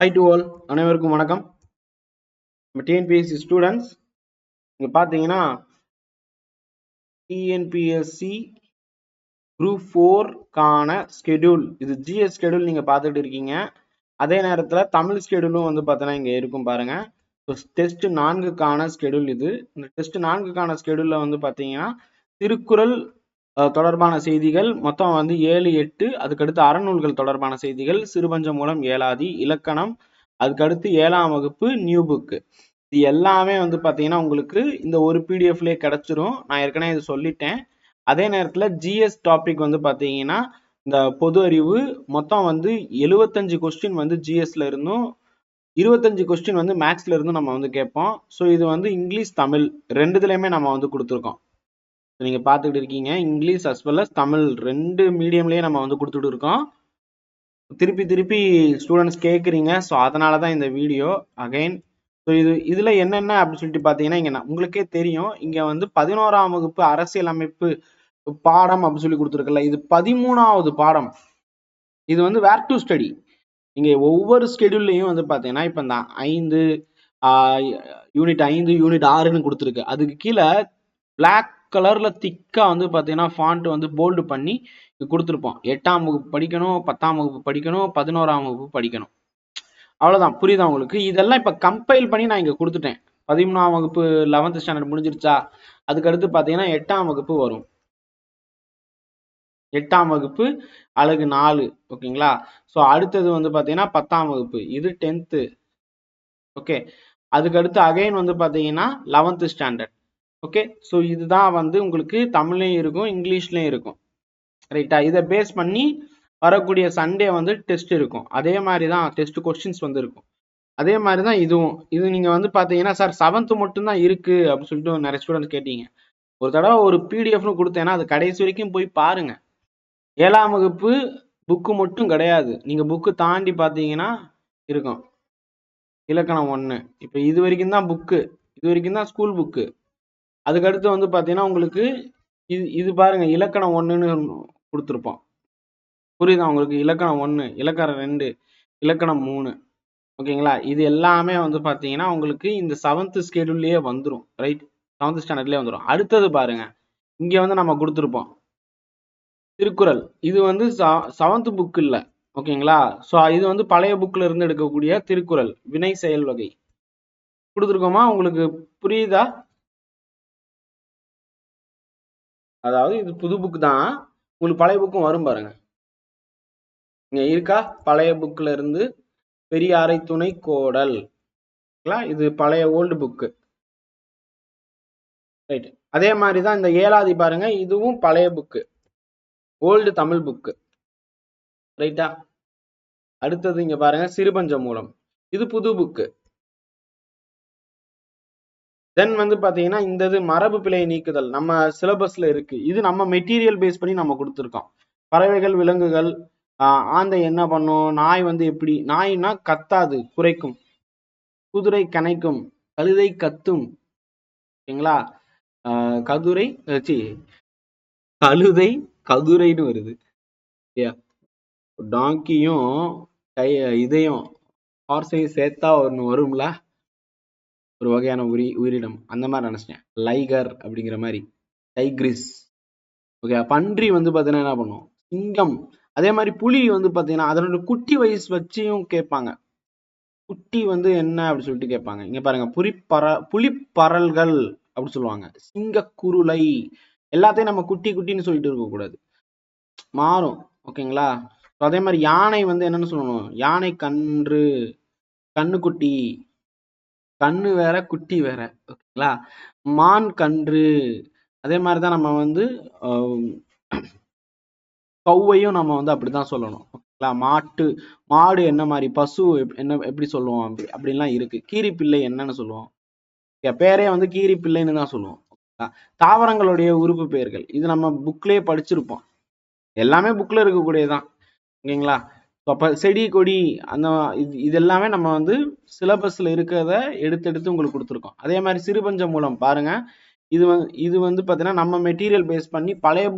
High to all அனைவருக்கும் வணக்கம். நம்ம டிஎன்பிஎஸ்சி ஸ்டூடெண்ட்ஸ் இங்கே பார்த்தீங்கன்னா டிஎன்பிஎஸ்சி குரூப் ஃபோர்க்கான ஸ்கெடியூல் இது ஜிஎஸ் ஸ்கெடியூல் நீங்கள் பார்த்துட்டு இருக்கீங்க. அதே நேரத்தில் தமிழ் ஸ்கெடியூலும் வந்து பார்த்தோன்னா இங்கே இருக்கும் பாருங்க. ஸோ டெஸ்ட் நான்குக்கான ஸ்கெடியூல் இது. இந்த டெஸ்ட் நான்குக்கான ஸ்கெடியூலில் வந்து பார்த்தீங்கன்னா திருக்குறள் தொடர்பான செய்திகள். மொத்தம் வந்து ஏழு எட்டு அதுக்கடுத்து அறநூல்கள் தொடர்பான செய்திகள். சிறுபஞ்சம் மூலம் ஏழாதி இலக்கணம் அதுக்கடுத்து ஏழாம் வகுப்பு நியூ புக்கு இது எல்லாமே வந்து பார்த்தீங்கன்னா உங்களுக்கு இந்த ஒரு பிடிஎஃப்லேயே கிடச்சிரும். நான் ஏற்கனவே இது சொல்லிட்டேன். அதே நேரத்தில் ஜிஎஸ் டாபிக் வந்து பார்த்தீங்கன்னா இந்த பொது அறிவு மொத்தம் வந்து எழுவத்தஞ்சு கொஸ்டின் வந்து ஜிஎஸ்ல இருந்தும் இருபத்தஞ்சு கொஸ்டின் வந்து மேக்ஸ்ல இருந்தும் நம்ம வந்து கேட்போம். ஸோ இது வந்து இங்கிலீஷ் தமிழ் ரெண்டுத்துலையுமே நம்ம வந்து கொடுத்துருக்கோம். நீங்கள் பார்த்துக்கிட்டு இருக்கீங்க. English as well as Tamil ரெண்டு மீடியம்லேயே நம்ம வந்து கொடுத்துட்டு இருக்கோம். திருப்பி திருப்பி ஸ்டூடெண்ட்ஸ் கேட்குறீங்க ஸோ அதனால தான் இந்த வீடியோ அகைன் ஸோ இது இதில் என்னென்ன அப்படின்னு சொல்லிட்டு பார்த்தீங்கன்னா இங்கே உங்களுக்கே தெரியும். இங்கே வந்து பதினோராம் வகுப்பு அரசியல் அமைப்பு பாடம் அப்படின்னு சொல்லி கொடுத்துருக்கல இது பதிமூணாவது பாடம். இது வந்து வேர் டு ஸ்டடி இங்கே ஒவ்வொரு ஸ்கெடியூல்லையும் வந்து பார்த்தீங்கன்னா இப்போ இந்த ஐந்து யூனிட் ஐந்து யூனிட் ஆறுன்னு கொடுத்துருக்கு. அதுக்கு கீழே பிளாக் கலர்ல திக்கா வந்து பார்த்தீங்கன்னா ஃபாண்ட் வந்து போல்டு பண்ணி கொடுத்துருப்போம். எட்டாம் வகுப்பு படிக்கணும் பத்தாம் வகுப்பு படிக்கணும் பதினோராம் வகுப்பு படிக்கணும். அவ்வளவுதான். புரியுதா உங்களுக்கு? இதெல்லாம் இப்ப கம்பைல் பண்ணி நான் இங்க கொடுத்துட்டேன். பதிமூணாம் வகுப்பு லெவன்த் ஸ்டாண்டர்ட் முடிஞ்சிருச்சா? அதுக்கு அடுத்து பாத்தீங்கன்னா எட்டாம் வகுப்பு வரும். எட்டாம் வகுப்பு அழகு நாலு. ஓகேங்களா? ஸோ அடுத்தது வந்து பாத்தீங்கன்னா பத்தாம் வகுப்பு. இது டென்த்து ஓகே அதுக்கு அடுத்து அகைன் வந்து பாத்தீங்கன்னா லெவன்த் ஸ்டாண்டர்ட் ஓகே ஸோ இதுதான் வந்து உங்களுக்கு தமிழ்லையும் இருக்கும் இங்கிலீஷ்லையும் இருக்கும். ரைட்டா இதை பேஸ் பண்ணி வரக்கூடிய சண்டே வந்து டெஸ்ட் இருக்கும். அதே மாதிரி தான் டெஸ்ட் கொஸ்டின்ஸ் வந்து இருக்கும். அதே மாதிரி தான் இதுவும். இது நீங்கள் வந்து பார்த்தீங்கன்னா சார் செவன்த்து மட்டும் தான் அப்படின்னு சொல்லிட்டு நிறைய ஸ்டூடெண்ட்ஸ் கேட்டீங்க. ஒரு தடவை ஒரு பிடிஎஃப்னு கொடுத்தேன்னா அது கடைசி வரைக்கும் போய் பாருங்கள் ஏழாம் வகுப்பு புக்கு மட்டும் கிடையாது. நீங்கள் புக்கு தாண்டி பார்த்தீங்கன்னா இருக்கும். இலக்கணம் ஒன்று இப்போ இது வரைக்கும் தான் புக்கு இது வரைக்கும் தான் ஸ்கூல் புக்கு அதுக்கடுத்து வந்து பார்த்தீங்கன்னா உங்களுக்கு இது இது பாருங்க இலக்கணம் ஒன்றுன்னு கொடுத்துருப்போம். புரியுதா? உங்களுக்கு இலக்கணம் ஒன்று இலக்கணம் ரெண்டு இலக்கணம் மூணு. ஓகேங்களா? இது எல்லாமே வந்து பார்த்தீங்கன்னா உங்களுக்கு இந்த செவன்த் ஸ்கெடியூல்லையே வந்துடும் ரைட் செவன்த் ஸ்டாண்டர்ட்லேயே வந்துடும் அடுத்தது பாருங்க. இங்கே வந்து நம்ம கொடுத்துருப்போம். திருக்குறள். இது வந்து செவன்த் புக் இல்லை. ஓகேங்களா? ஸோ இது வந்து பழைய புக்கில் இருந்து எடுக்கக்கூடிய திருக்குறள். வினை செயல் வகை. கொடுத்துருக்கோமா? உங்களுக்கு புரியுதா? அதாவது இது புது புக் தான். உங்களுக்கு பழைய புக்கும் வரும் பாருங்க. இங்க இருக்கா? பழைய புக்ல இருந்து பெரிய அரை துணை கோடல். இது பழைய ஓல்டு புக்கு ரைட் அதே மாதிரி தான் இந்த ஏழாதி பாருங்க. இதுவும் பழைய புக்கு ஓல்டு தமிழ் புக்கு ரைட்டா அடுத்தது இங்க பாருங்க. சிறுபஞ்ச மூலம் இது புது புக்கு தென் வந்து பாத்தீங்கன்னா இந்த இது மரபு பிழையை நீக்குதல் நம்ம சிலபஸ்ல இருக்கு. இது நம்ம மெட்டீரியல் பேஸ் பண்ணி நம்ம கொடுத்துருக்கோம். பறவைகள் விலங்குகள் ஆஹ் ஆந்தை என்ன பண்ணும்? நாய் வந்து எப்படி? நாய்னா கத்தாது குறைக்கும் குதிரை கனைக்கும். கழுதை கத்தும். ஓகேங்களா? ஆஹ் கதுரை சி கழுதை கதுரைன்னு வருது. டாங்கியும் கை இதையும் ஹார்ஸையும் சேர்த்தா ஒன்று வரும்ல? ஒரு வகையான உயிரி உயிரினம். அந்த மாதிரி நினச்சிட்டேன். லைகர் அப்படிங்கிற மாதிரி. டைக்ரிஸ். ஓகே பன்றி வந்து பார்த்தீங்கன்னா என்ன பண்ணும்? சிங்கம். அதே மாதிரி புலி வந்து பார்த்தீங்கன்னா அதனோட குட்டி வயசு வச்சியும் கேட்பாங்க. குட்டி வந்து என்ன அப்படின்னு சொல்லிட்டு கேட்பாங்க. இங்கே பாருங்க புலிப்பற புலிப்பறல்கள் அப்படின்னு சொல்லுவாங்க. சிங்க குருளை எல்லாத்தையும் நம்ம குட்டி குட்டின்னு சொல்லிட்டு இருக்கக்கூடாது. மாறும். ஓகேங்களா அதே மாதிரி யானை வந்து என்னன்னு சொல்லணும்? யானை கன்று கண்ணுக்குட்டி கண்ணு வேற குட்டி வேற ஓகேங்களா? மான் கன்று. அதே மாதிரி தான் நம்ம வந்து ஆம், கௌவையும் நம்ம வந்து அப்படிதான் சொல்லணும் ஓகேங்களா? மாட்டு மாடு என்ன மாதிரி பசு என்ன எப்படி சொல்லுவோம் அப்படி அப்படின்லாம் இருக்கு. கீரி பிள்ளை என்னன்னு சொல்லுவோம். ஓகே, பேரே வந்து கீரி பிள்ளைன்னு தான் சொல்லுவோம் தாவரங்களுடைய உறுப்பு பெயர்கள். இது நம்ம புக்லயே படிச்சிருப்போம். எல்லாமே புக்ல இருக்கக்கூடியதுதான் ஓகேங்களா? அப்போ செடி கொடி அந்த இது இது எல்லாமே நம்ம வந்து சிலபஸில் இருக்கிறத எடுத்து எடுத்து உங்களுக்கு கொடுத்துருக்கோம். அதே மாதிரி சிறுபஞ்ச மூலம் பாருங்கள் இது வந்து இது வந்து பார்த்தீங்கன்னா நம்ம மெட்டீரியல் பேஸ் பண்ணி பழைய புக்